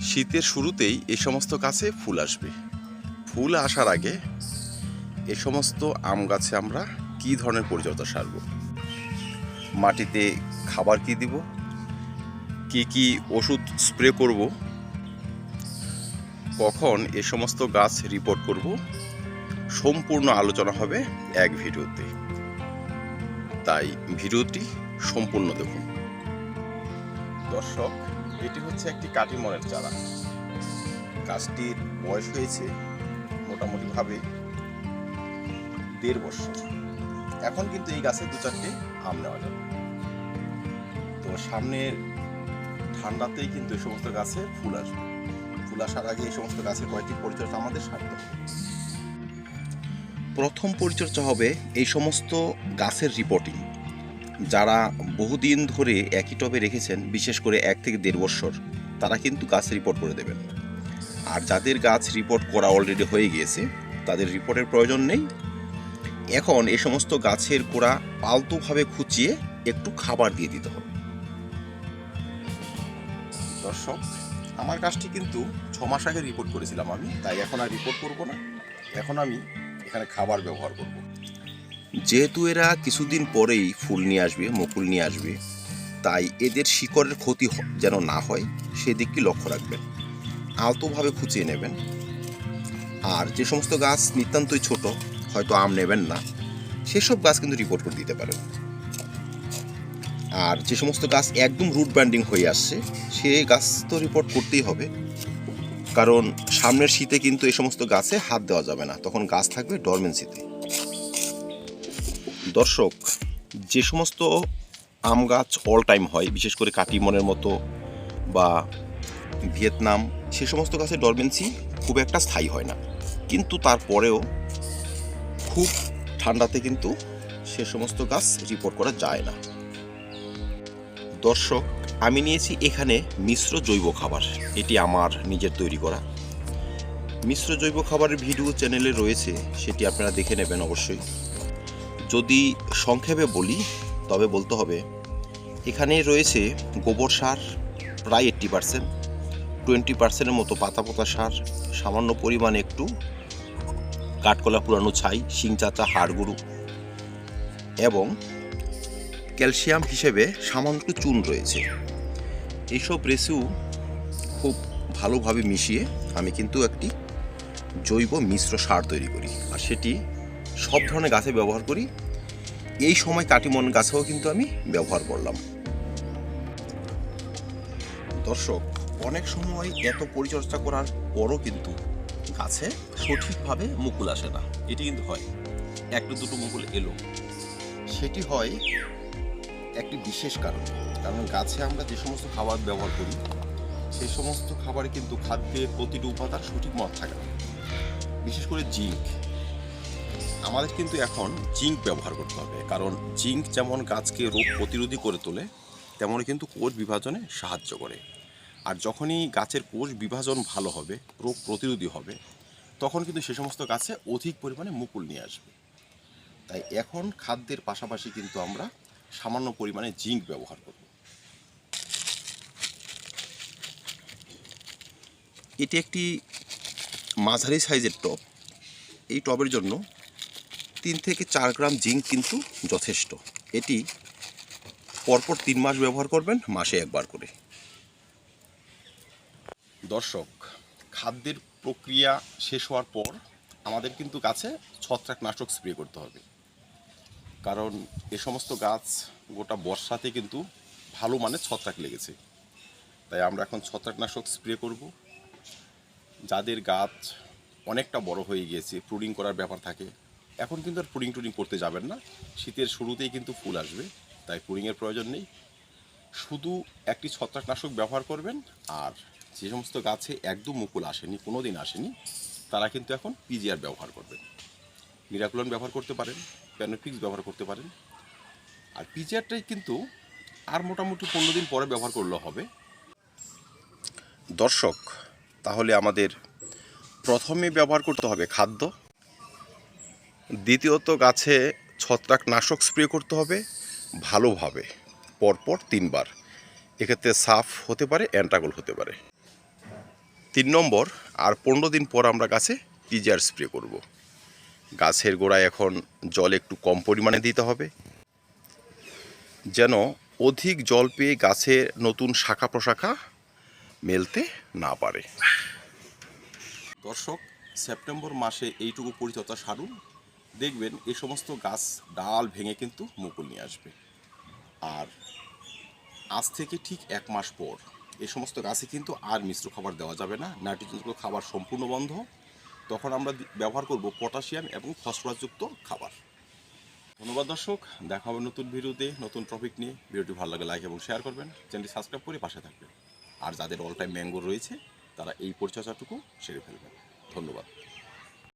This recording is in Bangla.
শীতের শুরুতেই এই সমস্ত গাছে ফুল আসবে। ফুল আসার আগে এ সমস্ত আম গাছে আমরা কী ধরনের পরিচর্যা সারব? মাটিতে খাবার কি দিব? কি কি ওষুধ স্প্রে করব? কখন এ সমস্ত গাছ রিপোর্ট করব? সম্পূর্ণ আলোচনা হবে এক ভিডিওতে। তাই ভিডিওটি সম্পূর্ণ দেখুন। দর্শক এটি হচ্ছে একটি কাটিমনের চারা। গাছটির বয়স হয়েছে মোটামুটিভাবে দেড় বছর। এখন কিন্তু এই গাছে দু চারটে আম নেওয়া যাবে। তো সামনের ঠান্ডাতেই কিন্তু এই সমস্ত গাছে ফুল আসবে। ফুল আসার আগে এই সমস্ত গাছের কয়েকটি পরিচর্যা আমাদের হবে। প্রথম পরিচর্যা হবে এই সমস্ত গাছের রিপোর্টিং যারা বহুদিন ধরে একই টবে রেখেছেন, বিশেষ করে এক থেকে দেড় বছর তারা কিন্তু গাছ রিপোর্ট করে দেবেন। আর যাদের গাছ রিপোর্ট করা অলরেডি হয়ে গিয়েছে, তাদের রিপোর্টের প্রয়োজন নেই। এখন এ সমস্ত গাছের গোড়া পালতুভাবে খুঁচিয়ে একটু খাবার দিয়ে দিতে হবে। দর্শক, আমার গাছটি কিন্তু ছ মাস আগে রিপোর্ট করেছিলাম আমি, তাই এখন আর রিপোর্ট করব না। এখন আমি এখানে খাবার ব্যবহার করব। যেহেতু এরা কিছুদিন পরেই ফুল নিয়ে আসবে, মুকুল নিয়ে আসবে, তাই এদের শিকড়ের ক্ষতি যেন না হয়, সেদিকটি লক্ষ্য রাখবেন। আলতোভাবে খুঁচিয়ে নেবেন। আর যে সমস্ত গাছ নিতান্তই ছোট, হয়তো আম নেবেন না, সেসব গাছ কিন্তু রিপোর্ট করে দিতে পারেন। আর যে সমস্ত গাছ একদম রুট ব্যান্ডিং হয়ে আসছে, সে গাছ তো রিপোর্ট করতেই হবে। কারণ সামনের শীতে কিন্তু এই সমস্ত গাছে হাত দেওয়া যাবে না, তখন গাছ থাকবে ডরমেন্সিতে দর্শক, যে সমস্ত আম গাছ অল টাইম হয়, বিশেষ করে কাটিমনের মতো বা ভিয়েতনাম, সে সমস্ত গাছে ডরমেন্সি খুব একটা স্থায়ী হয় না। কিন্তু তারপরেও খুব ঠান্ডাতে কিন্তু সে সমস্ত গাছ রিপোর্ট করা যায় না। দর্শক, আমি নিয়েছি এখানে মিশ্র জৈব খাবার। এটি আমার নিজের তৈরি করা। মিশ্র জৈব খাবারের ভিডিও চ্যানেলে রয়েছে, সেটি আপনারা দেখে নেবেন অবশ্যই। যদি সংক্ষেপে বলি, তবে বলতে হবে, এখানে রয়েছে গোবর সার প্রায় এইট্টি পার্সেন্ট টোয়েন্টি পার্সেন্টের মতো পাতা পোতা সার, সামান্য পরিমাণে একটু কাঠকলা পুরানো ছাই, শিং চাচা হাড়গুড়ু এবং ক্যালসিয়াম হিসেবে সামান্য চুন রয়েছে। এইসব রেসিউ খুব ভালোভাবে মিশিয়ে আমি কিন্তু একটি জৈব মিশ্র সার তৈরি করি, আর সেটি সব ধরনের গাছে ব্যবহার করি। এই সময় কাটিমন গাছেও কিন্তু আমি ব্যবহার করলাম। দর্শক, অনেক সময় এত পরিচর্যা করার পরও কিন্তু গাছে সঠিকভাবে মুকুল আসে না। এটি কিন্তু হয়। একটা দুটো মুকুল এলো। সেটি হয় একটি বিশেষ কারণ। কারণ গাছে আমরা যে সমস্ত খাবার ব্যবহার করি সেই সমস্ত খাবারে কিন্তু খাদ্যের প্রতিটি উপাদান সঠিক মত থাকে বিশেষ করে জিঙ্ক আমাদের কিন্তু এখন জিঙ্ক ব্যবহার করতে হবে। কারণ জিঙ্ক যেমন গাছকে রোগ প্রতিরোধী করে তোলে, তেমনই কিন্তু কোষ বিভাজনে সাহায্য করে। আর যখনই গাছের কোষ বিভাজন ভালো হবে, রোগ প্রতিরোধী হবে, তখন কিন্তু সে সমস্ত গাছে অধিক পরিমাণে মুকুল নিয়ে আসবে। তাই এখন খাদ্যের পাশাপাশি কিন্তু আমরা সামান্য পরিমাণে জিঙ্ক ব্যবহার করব। এটি একটি মাঝারি সাইজের টব। এই টবের জন্য তিন থেকে চার গ্রাম জিঙ্ক কিন্তু যথেষ্ট। এটি পরপর তিন মাস ব্যবহার করবেন, মাসে একবার করে। দর্শক, খাদ্যের প্রক্রিয়া শেষ হওয়ার পর আমাদের কিন্তু গাছে ছত্রাকনাশক স্প্রে করতে হবে। কারণ এ সমস্ত গাছ গোটা বর্ষাতে কিন্তু ভালো মানের ছত্রাক লেগেছে। তাই আমরা এখন ছত্রাকনাশক স্প্রে করব। যাদের গাছ অনেকটা বড় হয়ে গিয়েছে, প্রুডিং করার ব্যাপার থাকে এখন কিন্তু আর প্রুডিং টুডিং করতে যাবেন না। শীতের শুরুতেই কিন্তু ফুল আসবে, তাই প্রুডিংয়ের প্রয়োজন নেই। শুধু একটি ছত্রাকনাশক ব্যবহার করবেন, আর যে সমস্ত গাছে একদম মুকুল আসেনি কোনো দিন আসেনি, তারা কিন্তু এখন পিজিআর ব্যবহার করবেন। মিরাকুলন ব্যবহার করতে পারেন প্যানোফিক্স ব্যবহার করতে পারেন। আর পিজিআরটাই কিন্তু আর মোটামুটি পনেরো দিন পরে ব্যবহার করলেও হবে। দর্শক, তাহলে আমাদের প্রথমে ব্যবহার করতে হবে খাদ্য। দ্বিতীয়ত গাছে ছত্রাকনাশক স্প্রে করতে হবে, ভালোভাবে, পরপর তিনবার। এক্ষেত্রে সাফ হতে পারে, অ্যান্টাগোল হতে পারে। তিন নম্বর, আর পনেরো দিন পর আমরা গাছে পিজিআর স্প্রে করব। গাছের গোড়ায় এখন জল একটু কম পরিমাণে দিতে হবে। যেন অধিক জল পেয়ে গাছের নতুন শাখা প্রশাখা মেলতে না পারে। দর্শক, সেপ্টেম্বর মাসে এইটুকু পরিচর্যা সারুন। দেখবেন এই সমস্ত গাছ, ডাল ভেঙে কিন্তু মুকুল নিয়ে আসবে। আর আজ থেকে ঠিক এক মাস পর এই সমস্ত গাছে কিন্তু আর মিশ্র খাবার দেওয়া যাবে না। নাইট্রোজেনযুক্ত খাবার সম্পূর্ণ বন্ধ। তখন আমরা ব্যবহার করব পটাশিয়াম এবং ফসফরাসযুক্ত খাবার। ধন্যবাদ দর্শক, দেখা হবে নতুন ভিডিওতে, নতুন টপিক নিয়ে। ভিডিওটি ভালো লাগে লাইক এবং শেয়ার করবেন। চ্যানেলটি সাবস্ক্রাইব করে পাশে থাকবেন। আর যাদের অল টাইম ম্যাঙ্গো রয়েছে, তারা এই পরিচর্যাটুকু সেরে ফেলবেন। ধন্যবাদ।